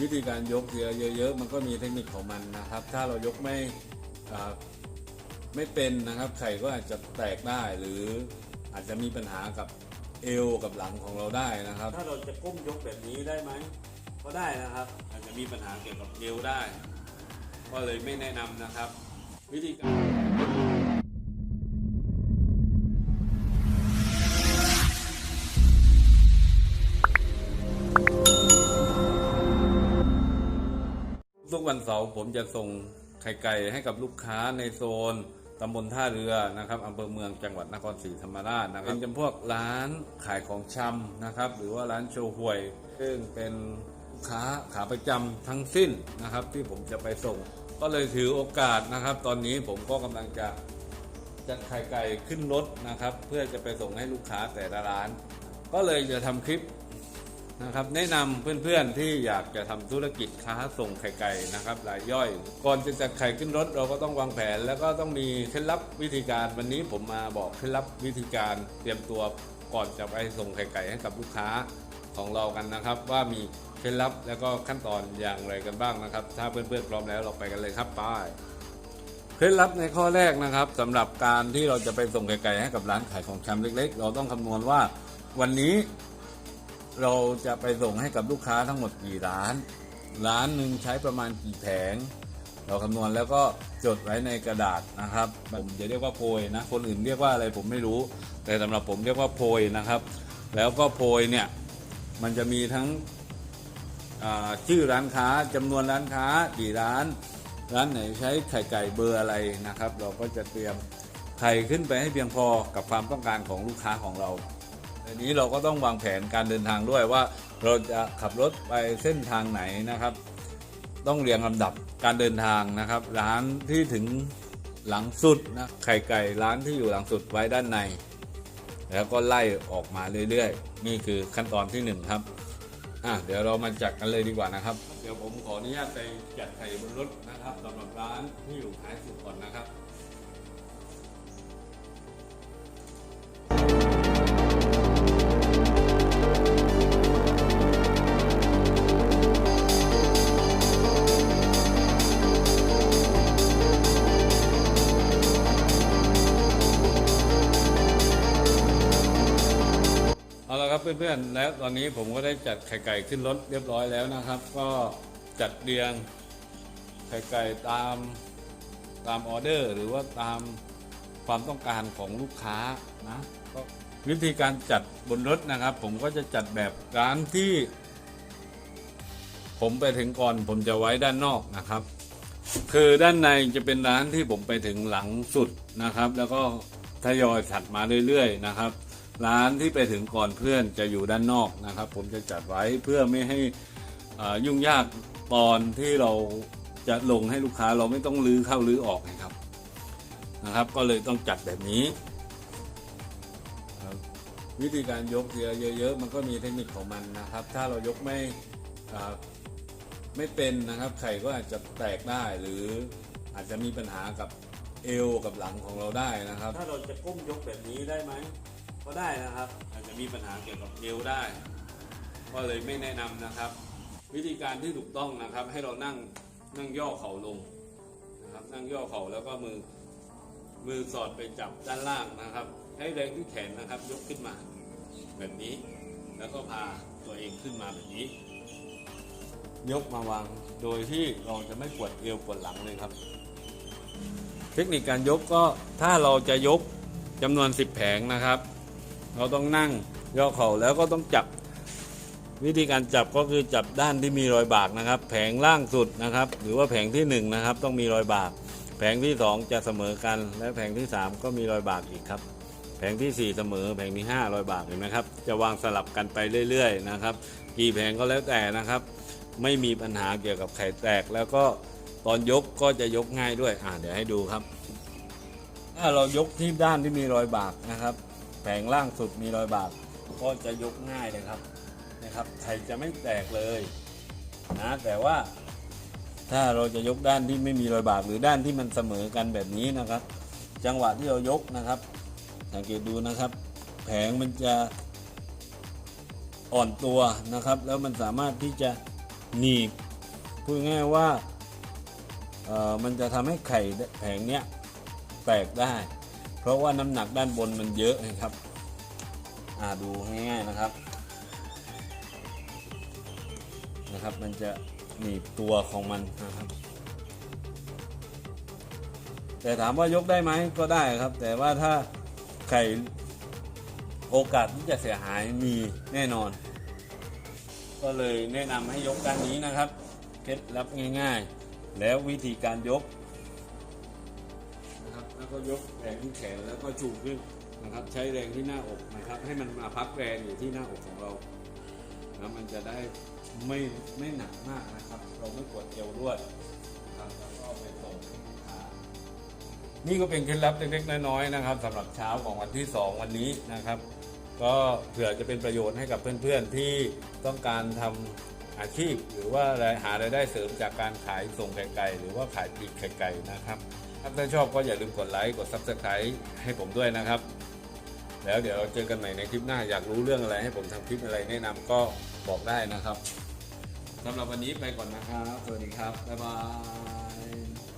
วิธีการยกเยอะเยอะๆมันก็มีเทคนิคของมันนะครับ ถ้าเรายกไม่ไม่เป็นนะครับไข่ก็อาจจะแตกได้หรืออาจจะมีปัญหากับเอวกับหลังของเราได้นะครับ ถ้าเราจะก้มยกแบบนี้ได้ไหมก็ได้นะครับ อาจจะมีปัญหาเกี่ยวกับเอวได้ ก็เลยไม่แนะนำนะครับ วิธีการ วันเสาร์ผมจะส่งไข่ไก่ให้กับลูกค้าในโซนตำบลท่าเรือนะครับอำเภอเมืองจังหวัดนครศรีธรรมราชนะครับเป็นจำพวกร้านขายของชำนะครับ หรือว่าร้านโชห่วย ซึ่งเป็นลูกค้าขาประจำทั้งสิ้นนะครับ ที่ผมจะไปส่ง ก็เลยถือโอกาสนะครับ ตอนนี้ผมก็กำลังจะจัดไข่ไก่ขึ้นรถนะครับ เพื่อจะไปส่งให้ลูกค้าแต่ละร้าน ก็เลยจะทำคลิป นะครับแนะนำเพื่อนๆที่อยากจะทำธุรกิจค้าส่งไข่ไก่นะครับรายย่อย ก่อนจะจัดไข่ขึ้นรถเราก็ต้องวางแผน แล้วก็ต้องมีเคล็ดลับวิธีการวันนี้ผมมาบอกเคล็ดลับวิธีการเตรียมตัวก่อนจะไปส่งไข่ไก่ให้กับลูกค้าของเรากันนะครับ ว่ามีเคล็ดลับแล้วก็ขั้นตอนอย่างไรกันบ้างนะครับ ถ้าเพื่อนๆพร้อมแล้วเราไปกันเลยครับไป้ายเคล็ดลับในข้อแรกนะครับสำหรับการที่เราจะไปส่งไข่ไก่ให้กับร้านขายของชำเล็ก ๆ เราต้องคำนวณว่า วันนี้ เราจะไปส่งให้กับลูกค้าทั้งหมดกี่ร้าน ร้านหนึ่งใช้ประมาณกี่แผง เราคำนวณแล้วก็จดไว้ในกระดาษนะครับ ผมจะเรียกว่าโพยนะ คนอื่นเรียกว่าอะไรผมไม่รู้ แต่สำหรับผมเรียกว่าโพยนะครับ แล้วก็โพยเนี่ยมันจะมีทั้งชื่อร้านค้าจำนวนร้านค้ากี่ร้าน ร้านไหนใช้ไข่ไก่เบอร์อะไรนะครับ เราก็จะเตรียมไข่ขึ้นไปให้เพียงพอกับความต้องการของลูกค้าของเรา ทีนี้เราก็ต้องวางแผนการเดินทางด้วยว่าเราจะขับรถไปเส้นทางไหนนะครับ ต้องเรียงลำดับการเดินทางนะครับ ร้านที่ถึงหลังสุดนะไข่ไก่ร้านที่อยู่หลังสุดไว้ด้านใน แล้วก็ไล่ออกมาเรื่อยๆ นี่คือขั้นตอนที่หนึ่งครับอะเดี๋ยวเรามาจัดกันเลยดีกว่านะครับ เดี๋ยวผมขออนุญาตไปจัดไข่บนรถนะครับสำหรับร้านที่อยู่ท้ายสุดก่อนนะครับ เพื่อนๆ แล้วตอนนี้ผมก็ได้จัดไข่ไก่ขึ้นรถเรียบร้อยแล้วนะครับ ก็จัดเรียงไข่ไก่ตามตามออเดอร์ หรือว่าตามความต้องการของลูกค้านะก็วิธีการจัดบนรถนะครับ ผมก็จะจัดแบบร้านที่ ผมไปถึงก่อนผมจะไว้ด้านนอกนะครับ คือด้านในจะเป็นร้านที่ผมไปถึงหลังสุดนะครับ แล้วก็ทยอยถัดมาเรื่อยๆนะครับ ร้านที่ไปถึงก่อนเพื่อนจะอยู่ด้านนอกนะครับ ผมจะจัดไว้เพื่อไม่ให้ยุ่งยากตอนที่เราจะลงให้ลูกค้าเราไม่ต้องลื้อเข้าลื้อออกนะครับนะครับ ก็เลยต้องจัดแบบนี้ วิธีการยกเยอะๆมันก็มีเทคนิคของมันนะครับ ถ้าเรายกไม่ไม่เป็นนะครับไข่ก็อาจจะแตกได้หรืออาจจะมีปัญหากับเอวกับหลังของเราได้นะครับ ถ้าเราจะก้มยกแบบนี้ได้ไหม ก็ได้นะครับ อาจจะมีปัญหาเกี่ยวกับเอวได้ ก็เลยไม่แนะนำนะครับ วิธีการที่ถูกต้องนะครับ ให้เรานั่งนั่งย่อเข่าลงนะครับ นั่งย่อเข่าแล้วก็มือมือสอดไปจับด้านล่างนะครับ ให้แรงที่แขนนะครับ ยกขึ้นมาแบบนี้ แล้วก็พาตัวเองขึ้นมาแบบนี้ ยกมาวางโดยที่เราจะไม่ปวดเอวปวดหลังเลยครับ เทคนิคการยกก็ถ้าเราจะยกจำนวน 10 แผงนะครับ เราต้องนั่งย่อเข่าแล้วก็ต้องจับ วิธีการจับก็คือจับด้านที่มีรอยบากนะครับ แผงล่างสุดนะครับ หรือว่าแผงที่1นะครับ ต้องมีรอยบาก แผงที่ 2 จะเสมอกัน และแผงที่ 3 ก็มีรอยบากอีกครับ แผงทีสี่ 4 เสมอ แผงที่5รอยบากเห็นไหมครับ จะวางสลับกันไปเรื่อยๆนะครับ กี่แผงก็แล้วแต่นะครับ ไม่มีปัญหาเกี่ยวกับไข่แตกแล้วก็ตอนยกก็จะยกง่ายด้วย อ่าเดี๋ยวให้ดูครับ ถ้าเรายกที่ด้านที่มีรอยบากนะครับ แผงล่างสุดมีรอยบากก็จะยกง่ายเลยครับนะครับไข่จะไม่แตกเลยนะแต่ว่าถ้าเราจะยกด้านที่ไม่มีรอยบากหรือด้านที่มันเสมอกันแบบนี้นะครับ จังหวะที่เรายกนะครับ สังเกตดูนะครับ แผงมันจะอ่อนตัวนะครับ แล้วมันสามารถที่จะหนีบพูดง่ายว่าเออมันจะทำให้ไข่แผงเนี้ยแตกได้ เพราะว่าน้ำหนักด้านบนมันเยอะนะครับอ่าดูง่ายๆนะครับนะครับ มันจะหนีบตัวของมันนะครับ แต่ถามว่ายกได้ไหมก็ได้ครับ แต่ว่าถ้าไข่โอกาสที่จะเสียหายมีแน่นอน ก็เลยแนะนำให้ยกด้านนี้นะครับ เคล็ดลับง่าย ๆ แล้ววิธีการยก ก็ยกแรงที่แขนแล้วก็ชูขึ้นนะครับ ใช้แรงที่หน้าอกนะครับ ให้มันมาพักแรงอยู่ที่หน้าอกของเราแล้วมันจะได้ไม่ไม่หนักมากนะครับ เราไม่ปวดเอวด้วยนะครับแล้วก็ไปตรงที่ขานี่ก็เป็นเคล็ดลับเล็กๆน้อยๆนะครับสำหรับเช้าของวันที่ 2 วันนี้นะครับ ก็เผื่อจะเป็นประโยชน์ให้กับเพื่อนๆที่ต้องการทำอาชีพ หรือว่าหารายได้เสริมจากการขายส่งไข่ไก่หรือว่าขายปลีกไข่ไก่นะครับ ถ้าชอบก็อย่าลืมกดไลค์กด Subscribe ให้ผมด้วยนะครับ แล้วเดี๋ยวเราเจอกันใหม่ในคลิปหน้าอยากรู้เรื่องอะไร ให้ผมทำคลิปอะไรแนะนำก็บอกได้นะครับสำหรับวันนี้ไปก่อนนะครับ สวัสดีครับ บ๊ายบาย